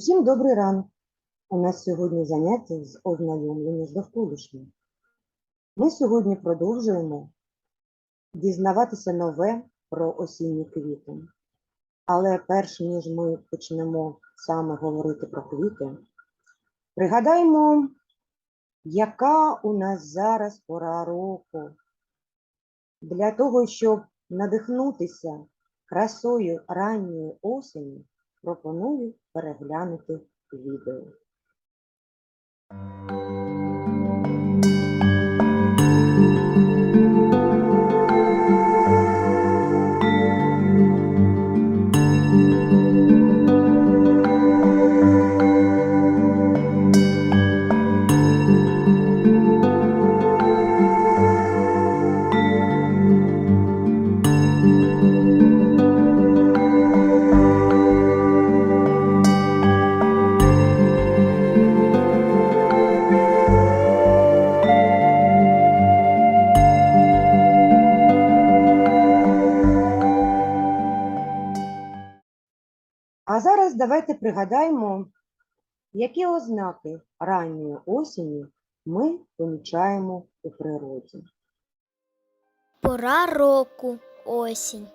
Усім добрий ранок. У нас сьогодні заняття з ознайомлення з довколишнім. Ми сьогодні продовжуємо дізнаватися нове про осінні квіти. Але перш ніж ми почнемо саме говорити про квіти, пригадаємо, яка у нас зараз пора року. Для того, щоб надихнутися красою ранньої осені, пропоную переглянути відео. Давайте пригадаємо, які ознаки ранньої осені ми помічаємо у природі. Пора року осінь.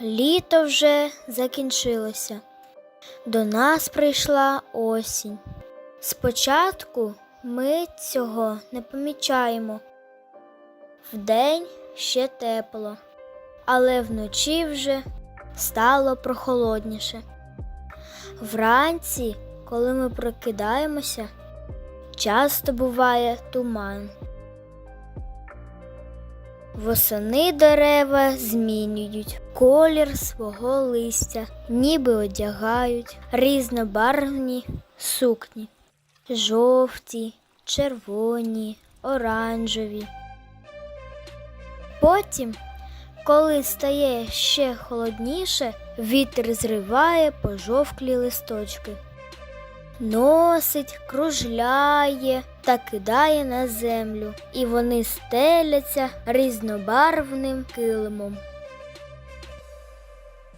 Літо вже закінчилося. До нас прийшла осінь. Спочатку ми цього не помічаємо. Вдень ще тепло, але вночі вже стало прохолодніше. Вранці, коли ми прокидаємося, часто буває туман. Восени дерева змінюють колір свого листя, ніби одягають різнобарвні сукні жовті, червоні, оранжеві. Потім, коли стає ще холодніше, вітер зриває пожовклі листочки, носить, кружляє та кидає на землю, і вони стеляться різнобарвним килимом.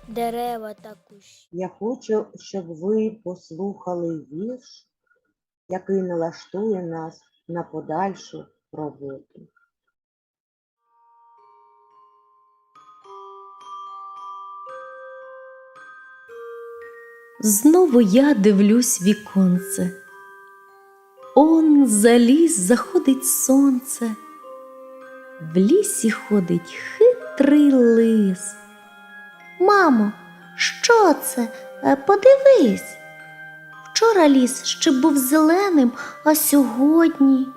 Дерева та кущі. Я хочу, щоб ви послухали вірш, який налаштує нас на подальшу роботу. Знову я дивлюсь віконце. Он за ліс заходить сонце, в лісі ходить хитрий лис. Мамо, що це? Е, Подивись. Вчора ліс ще був зеленим, а сьогодні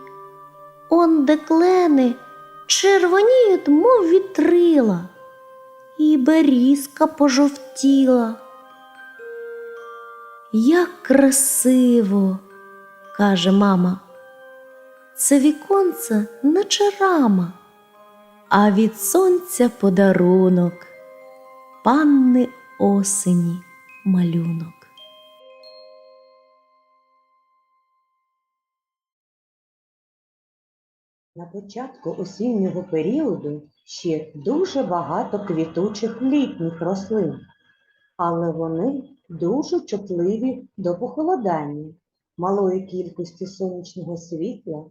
он де клени червоніють, мов вітрила, і берізка пожовтіла. Як красиво, каже мама. Це віконце наче рама, а від сонця подарунок, панни осені малюнок. На початку осіннього періоду ще дуже багато квітучих літніх рослин, але вони дуже чутливі до похолодання, малої кількості сонячного світла,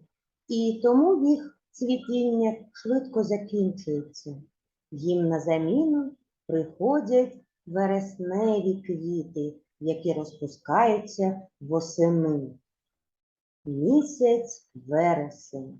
і тому їх цвітіння швидко закінчується. Їм на заміну приходять вересневі квіти, які розпускаються восени. Місяць вересень.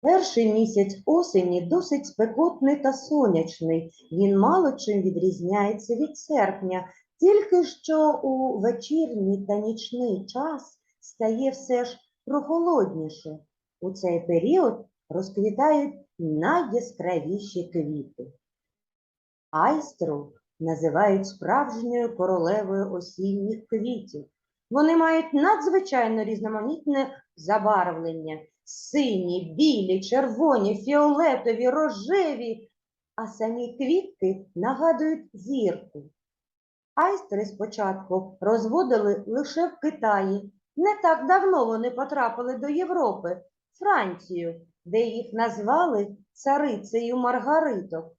Перший місяць осені досить спекотний та сонячний. Він мало чим відрізняється від серпня, тільки що у вечірній та нічний час стає все ж прохолодніше. У цей період розквітають найяскравіші квіти. Айстру називають справжньою королевою осінніх квітів. Вони мають надзвичайно різноманітне забарвлення сині, білі, червоні, фіолетові, рожеві, а самі квітки нагадують зірку. Айстри спочатку розводили лише в Китаї. Не так давно вони потрапили до Європи, Францію, де їх назвали царицею Маргариток.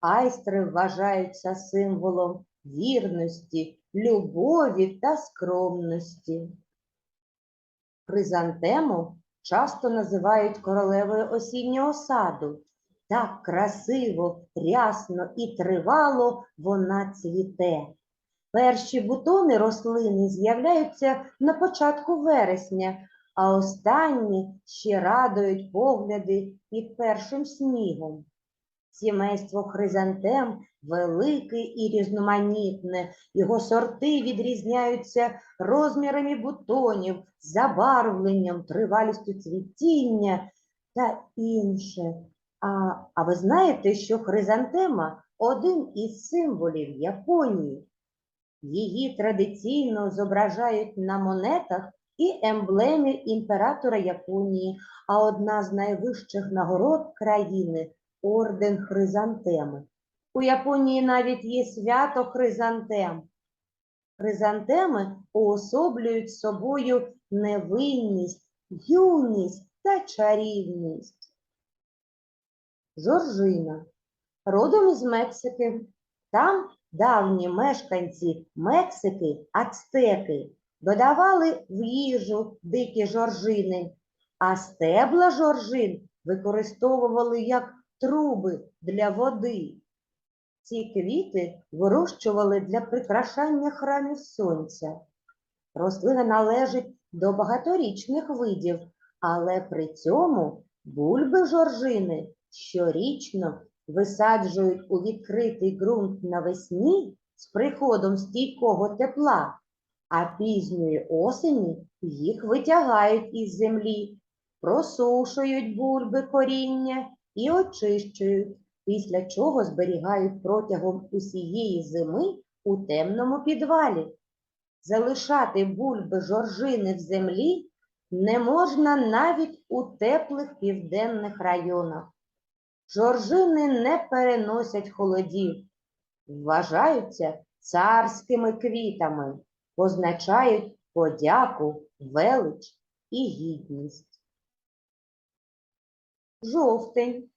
Айстри вважаються символом вірності, любові та скромності. Хризантему часто називають королевою осіннього саду. Так красиво, рясно і тривало вона цвіте. Перші бутони рослини з'являються на початку вересня, а останні ще радують погляди під першим снігом. Сімейство хризантем велике і різноманітне, його сорти відрізняються розмірами бутонів, забарвленням, тривалістю цвітіння та інше. А, а ви знаєте, що хризантема один із символів Японії? Її традиційно зображають на монетах і емблемі імператора Японії, а одна з найвищих нагород країни орден хризантеми. У Японії навіть є свято хризантем. Хризантеми уособлюють собою невинність, юність та чарівність. Жоржина. Родом із Мексики. Там давні мешканці Мексики, ацтеки, додавали в їжу дикі жоржини, а стебла жоржин використовували як труби для води. Ці квіти вирощували для прикрашання храмів сонця. Рослина належить до багаторічних видів, але при цьому бульби жоржини щорічно висаджують у відкритий ґрунт навесні з приходом стійкого тепла, а пізньої осені їх витягають із землі, просушують бульби коріння і очищують, після чого зберігають протягом усієї зими у темному підвалі. Залишати бульби жоржини в землі не можна навіть у теплих південних районах. Жоржини не переносять холодів, вважаються царськими квітами, позначають подяку, велич і гідність. Жовтень.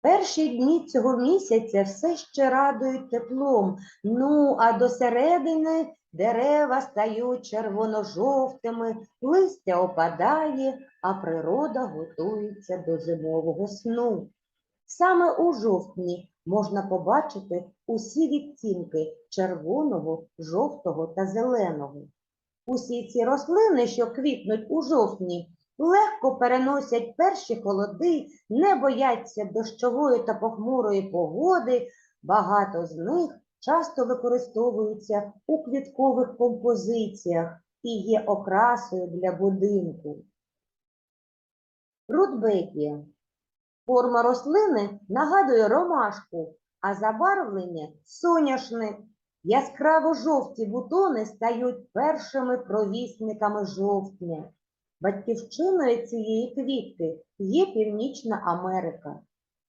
Перші дні цього місяця все ще радують теплом, ну а до середини дерева стають червоно-жовтими, листя опадає, а природа готується до зимового сну. Саме у жовтні можна побачити усі відтінки червоного, жовтого та зеленого. Усі ці рослини, що квітнуть у жовтні, легко переносять перші холоди, не бояться дощової та похмурої погоди. Багато з них часто використовуються у квіткових композиціях і є окрасою для будинку. Рудбекія. Форма рослини нагадує ромашку, а забарвлення соняшник. Яскраво жовті бутони стають першими провісниками жовтня. Батьківщиною цієї квітки є Північна Америка.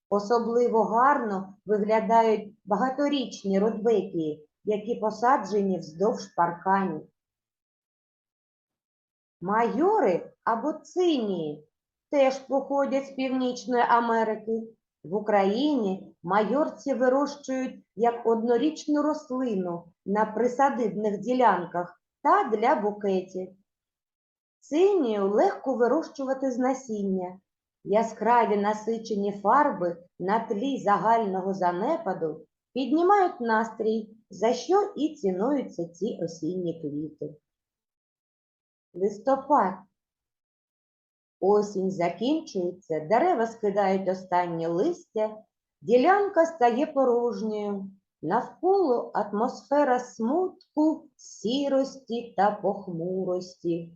Особливо гарно виглядають багаторічні рудбекії, які посаджені вздовж парканів. Майори або цинії теж походять з Північної Америки. В Україні майорці вирощують як однорічну рослину на присадибних ділянках та для букетів. Цинію легко вирощувати з насіння. Яскраві насичені фарби на тлі загального занепаду піднімають настрій, за що і цінуються ці осінні квіти. Листопад. Осінь закінчується, дерева скидають останнє листя, ділянка стає порожньою. Навколо атмосфера смутку, сірості та похмурості.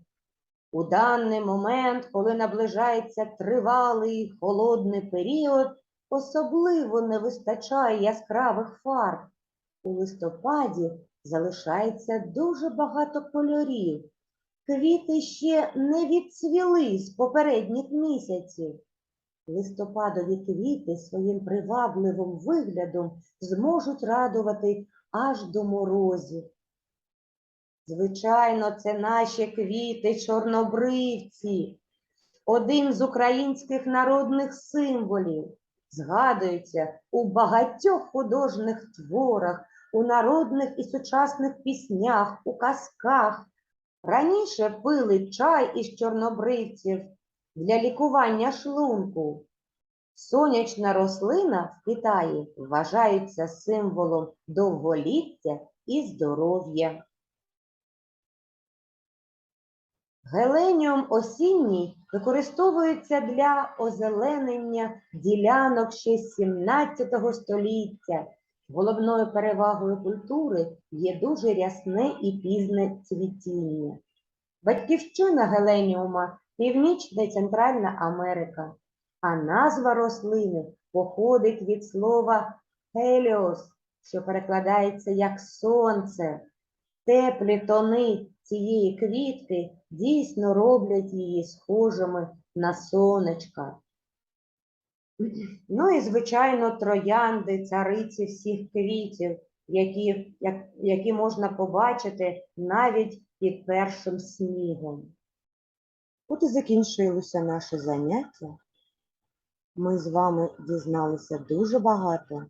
У даний момент, коли наближається тривалий холодний період, особливо не вистачає яскравих фарб. У листопаді залишається дуже багато кольорів. Квіти ще не відцвіли з попередніх місяців. Листопадові квіти своїм привабливим виглядом зможуть радувати аж до морозів. Звичайно, це наші квіти чорнобривці, один з українських народних символів. згадується у багатьох художніх творах, у народних і сучасних піснях, у казках. Раніше пили чай із чорнобривців для лікування шлунку. Сонячна рослина в Китаї вважається символом довголіття і здоров'я. Геленіум осінній використовується для озеленення ділянок ще з 17 століття. Головною перевагою культури є дуже рясне і пізне цвітіння. Батьківщина геленіума Північна і Центральна Америка, а назва рослини походить від слова «хеліос», що перекладається як сонце. Теплі тони цієї квітки дійсно роблять її схожими на сонечка. Ну і, звичайно, троянди, цариці всіх квітів, які, як, які можна побачити навіть під першим снігом. От і закінчилося наше заняття. Ми з вами дізналися дуже багато.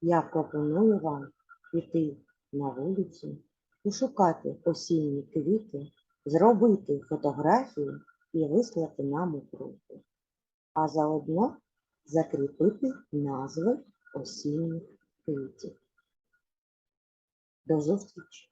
Я пропоную вам піти на вулицю, пошукати осінні квіти, зробити фотографію і вислати нам у групу. А заодно закріпити назви осінніх квітів. До зустрічі!